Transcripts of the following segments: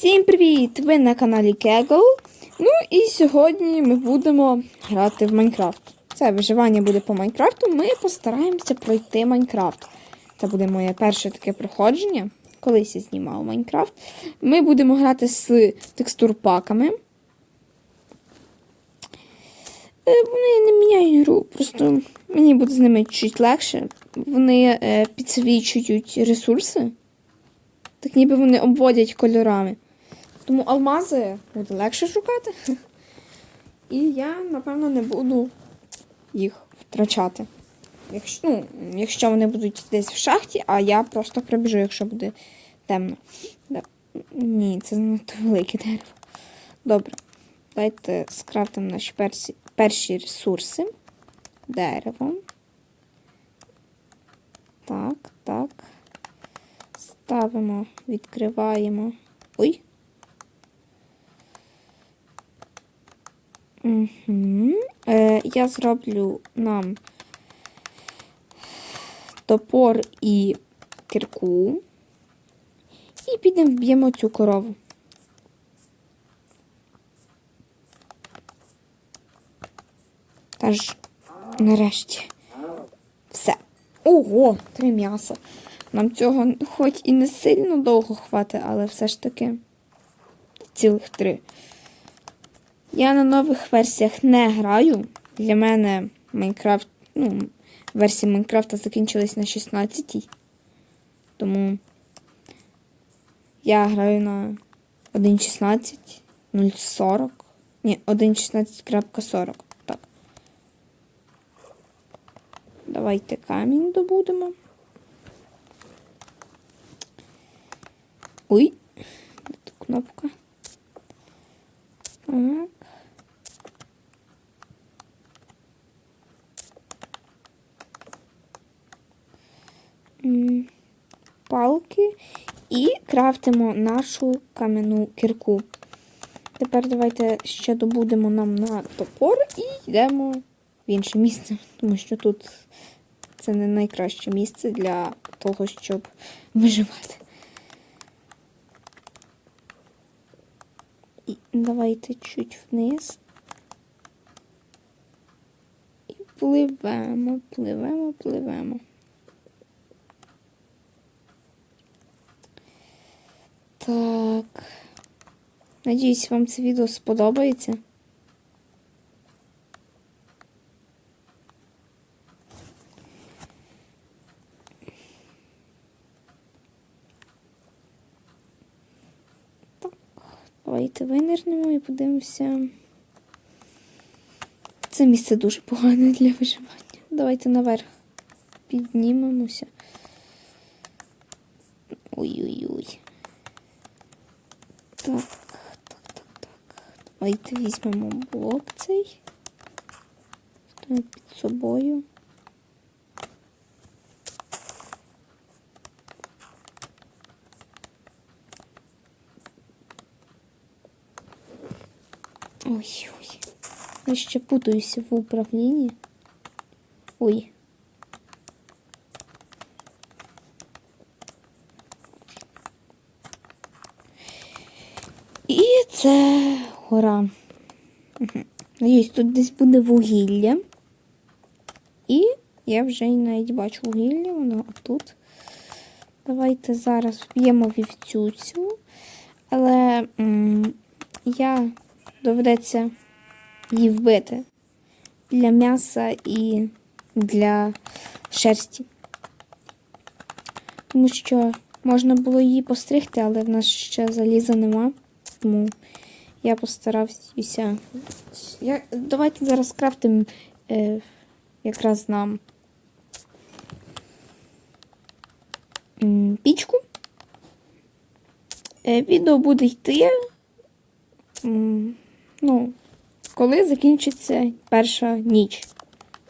Всім привіт! Ви на каналі Kegel. Ну і сьогодні ми будемо грати в Майнкрафт. Це виживання буде по Майнкрафту. Ми постараємося пройти Майнкрафт. Це буде моє перше таке проходження. Колись я знімав Майнкрафт. Ми будемо грати з текстурпаками. Е, Вони не міняють гру, просто мені буде з ними чуть легше. Вони е, підсвічують ресурси. Так ніби вони обводять кольорами. Тому алмази буде легше шукати. І я, напевно, не буду їх втрачати. Якщо, ну, якщо вони будуть десь в шахті, а я просто прибіжу, якщо буде темно. Да. Ні, це занадто велике дерево. Добре. Давайте скрафтимо наші персі, перші ресурси. Дерево. Так, так. Ставимо, відкриваємо. Ой. Е, я зроблю нам топор і кирку. І підемо вб'ємо цю корову. Та ж нарешті. Все. Ого, три м'яса. Нам цього хоч і не сильно довго хватить, але все ж таки цілих три. Я на нових версіях не граю. Для мене Майнкрафт, ну, версії Майнкрафта закінчились на 16-й. Тому я граю на 1.16, 0.40. Ні, 1.16.40. Так. Давайте камінь добудемо. Ой, тут кнопка? Так. Палки і крафтимо нашу кам'яну кірку. Тепер давайте ще добудемо нам на топор і йдемо в інше місце, тому що тут це не найкраще місце для того, щоб виживати. І давайте чуть вниз. І пливемо, пливемо, пливемо. Так. Надіюсь, вам це відео сподобається. Так, Давайте винирнемо і подивимося. Це місце дуже погане для виживання. Давайте наверх піднімемося. Ой-ой-ой. Так, так, так, так. Давайте візьмемо блок цей. Ставимо під собою. Ой-ой. Я ще путаюся в управлінні. Ой. І це гора. Надіюсь, тут десь буде вугілля. І я вже навіть бачу вугілля, воно тут. Давайте зараз вб'ємо вівцю цю. Але я доведеться її вбити для м'яса і для шерсті. Тому що можна було її постригти, але в нас ще заліза нема. Тому я постарався. Я... Давайте зараз крафтимо е, якраз нам пічку. Е, відео буде йти. Ну, коли закінчиться перша ніч.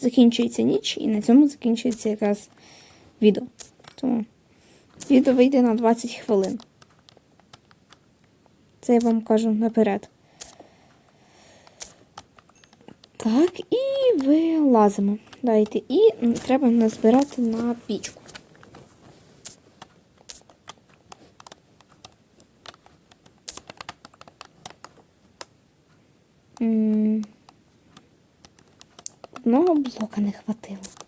Закінчується ніч, і на цьому закінчується якраз відео. Тому відео вийде на 20 хвилин. Це я вам кажу наперед. Так, і вилазимо. Дайте. І треба назбирати на пічку. Одного блока не хватило.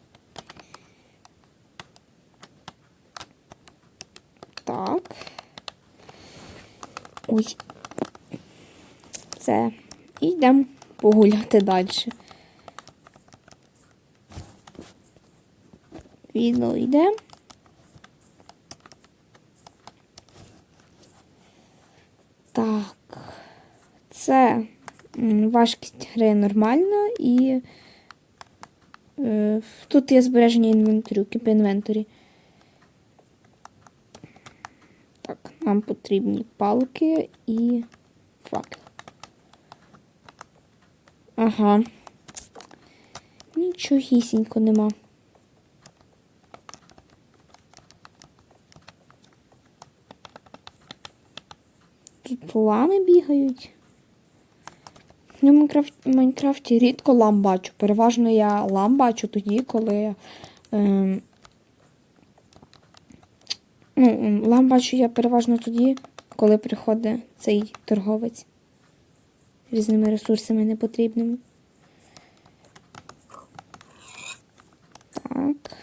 Ой. Все. І йдемо погуляти далі. Відео йде. Так. Це важкість гри нормальна і е, тут є збереження інвентарю, keep інвентарі. Так, нам потрібні палки і факел. Ага. Нічогісінько нема. Тут лами бігають. Я в Майнкрафт- в Майнкрафті рідко лам бачу. Переважно я лам бачу тоді, коли. Ем, ну, лам бачу я переважно тоді, коли приходить цей торговець різними ресурсами непотрібними. Так.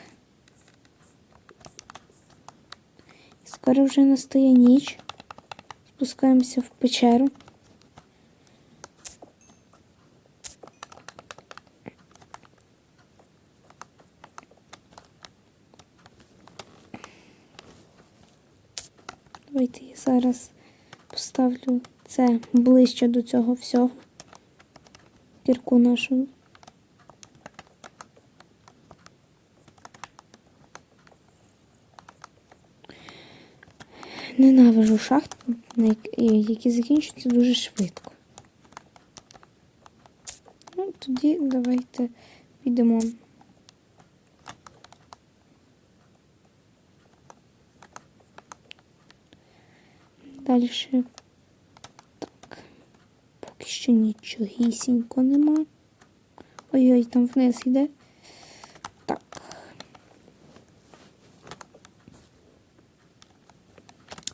Скоро вже настає ніч. Спускаємося в печеру. Давайте я зараз поставлю це ближче до цього всього. Кірку нашу. Ненавижу шахти, які закінчуються дуже швидко. Ну, тоді давайте підемо. Далі. Що нічогісінько нема. Ой-ой, там вниз йде. Так.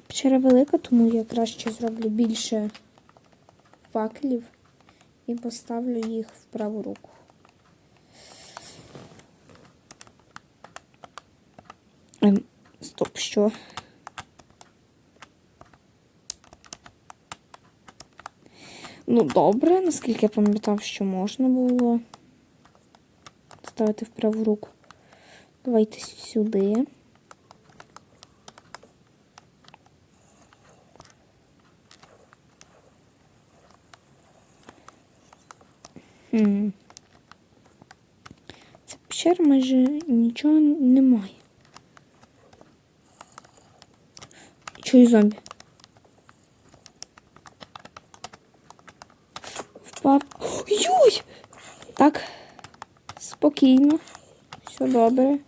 Печера велика, тому я краще зроблю більше факелів і поставлю їх в праву руку. Ем, стоп, що? Ну, добре, наскільки я пам'ятав, що можна було ставити в праву руку. Давайте сюди. Хм. Це печера майже нічого немає. Чую зомбі. Впав. Йой! Так. Спокійно. Все добре.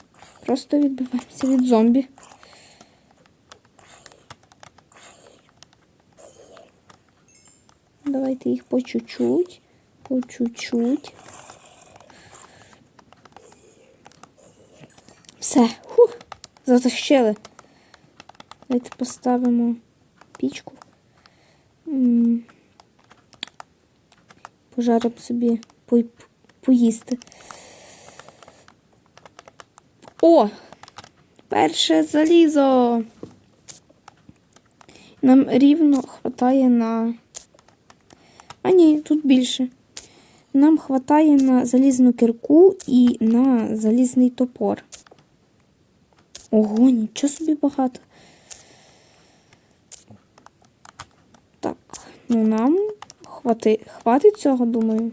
Просто відбиваємося від зомбі. Давайте їх по чуть-чуть. По чуть-чуть. Все. Хух. Затащили. Давайте поставимо пічку. М. Пожаримо собі по- поїсти. О! Перше залізо. Нам рівно хватає на. А ні, тут більше. Нам хватає на залізну кірку і на залізний топор. Ого, нічого собі багато. Так, ну нам хвати... хватить цього, думаю.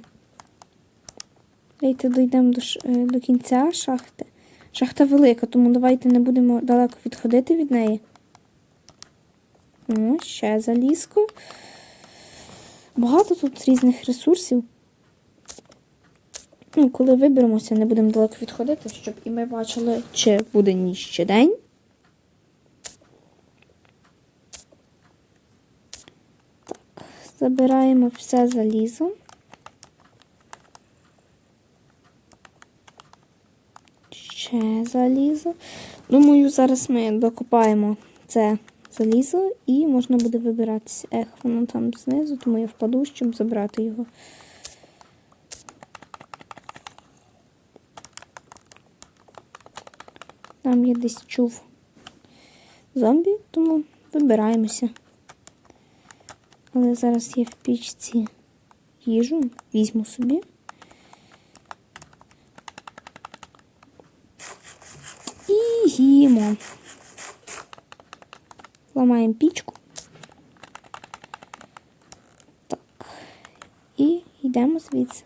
Давайте дійдемо до, ш- е, до кінця шахти. Шахта велика, тому давайте не будемо далеко відходити від неї. О, ще залізко. Багато тут різних ресурсів. Ну, коли виберемося, не будемо далеко відходити, щоб і ми бачили, чи буде ніч чи день. Забираємо все залізо. Ще залізо. Думаю, зараз ми докопаємо це залізо і можна буде вибиратися. Ех, воно там знизу, тому я впаду, щоб забрати його. Там я десь чув зомбі, тому вибираємося. Але зараз є в пічці їжу, візьму собі. І їмо. Ламаємо пічку. Так. І йдемо звідси.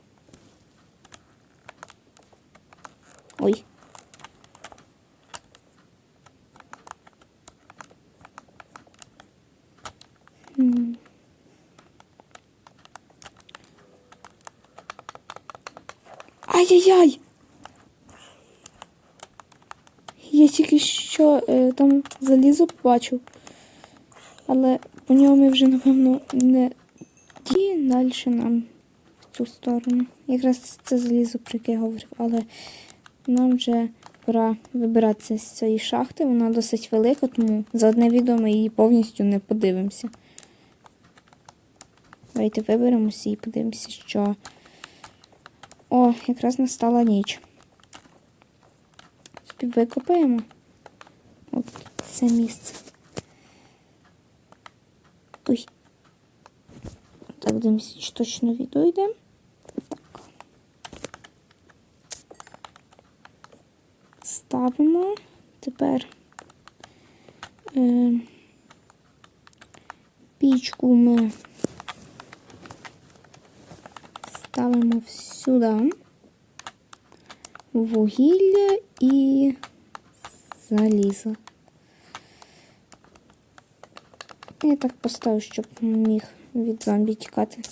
Ай-яй-яй! Я тільки що е, там залізо побачив. Але по ньому вже, напевно, не і далі нам в цю сторону. Якраз це залізо, про яке я говорив, але нам вже пора вибиратися з цієї шахти. Вона досить велика, тому за одне відео ми її повністю не подивимося. Давайте виберемося і подивимося, що. О, якраз настала ніч. Собі викопаємо. От це місце. Ой. Так, дивимося, чи точно відео. Так. Ставимо. Тепер е, пічку ми ставимо сюди. Вугілля і залізо. Я так поставлю, щоб міг від зомбі тікати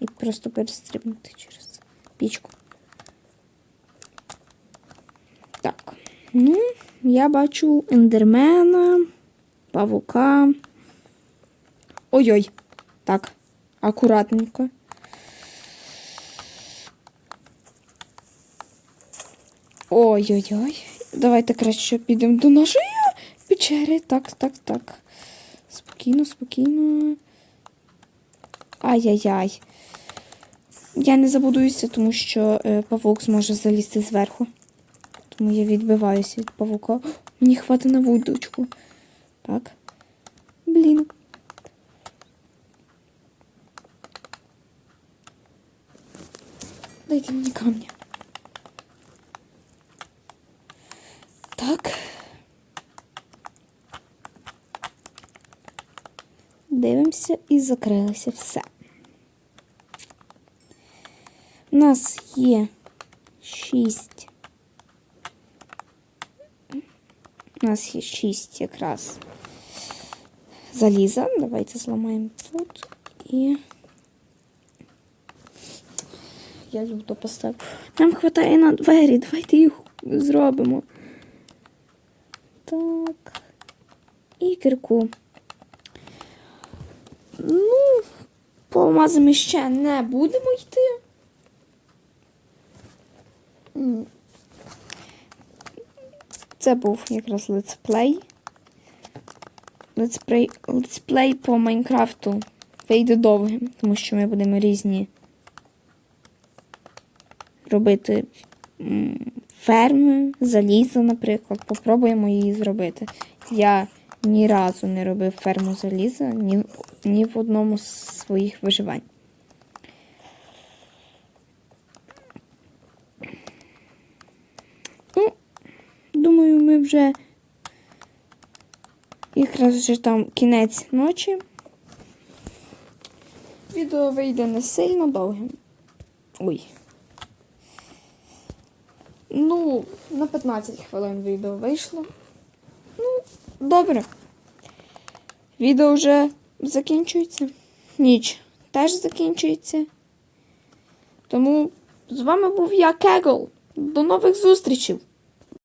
і просто перестрибнути через пічку. Так. Ну, я бачу ендермена, павука. Ой-ой. Так, акуратненько. Ой-ой-ой. Давайте краще підемо до нашої печери. Так, так, так. Спокійно, спокійно. Ай-яй-яй. Я не забудуюся, тому що е, павук зможе залізти зверху. Тому я відбиваюся від павука. Мені хватить на вудочку. Так. Блін. Дайте мені камня. Так. Дивимося і закрилося все. У нас є шість. У нас є шість якраз заліза. Давайте зламаємо тут і. Я люто поставив. Нам вистачає на двері, давайте їх зробимо. Так. І кирку. Ну, по алмазам ще не будемо йти. Це був якраз летсплей. Летсплей, летсплей по Майнкрафту вийде довгим, тому що ми будемо різні робити ферми, заліза, наприклад. Попробуємо її зробити. Я ні разу не робив ферму заліза, ні, ні в одному з своїх виживань. Ну, думаю, ми вже якраз вже там кінець ночі. Відео вийде не сильно довгим. Ой. Ну, на 15 хвилин відео вийшло. Добре. Відео вже закінчується. Ніч теж закінчується. Тому з вами був я, Кегл. До нових зустрічей!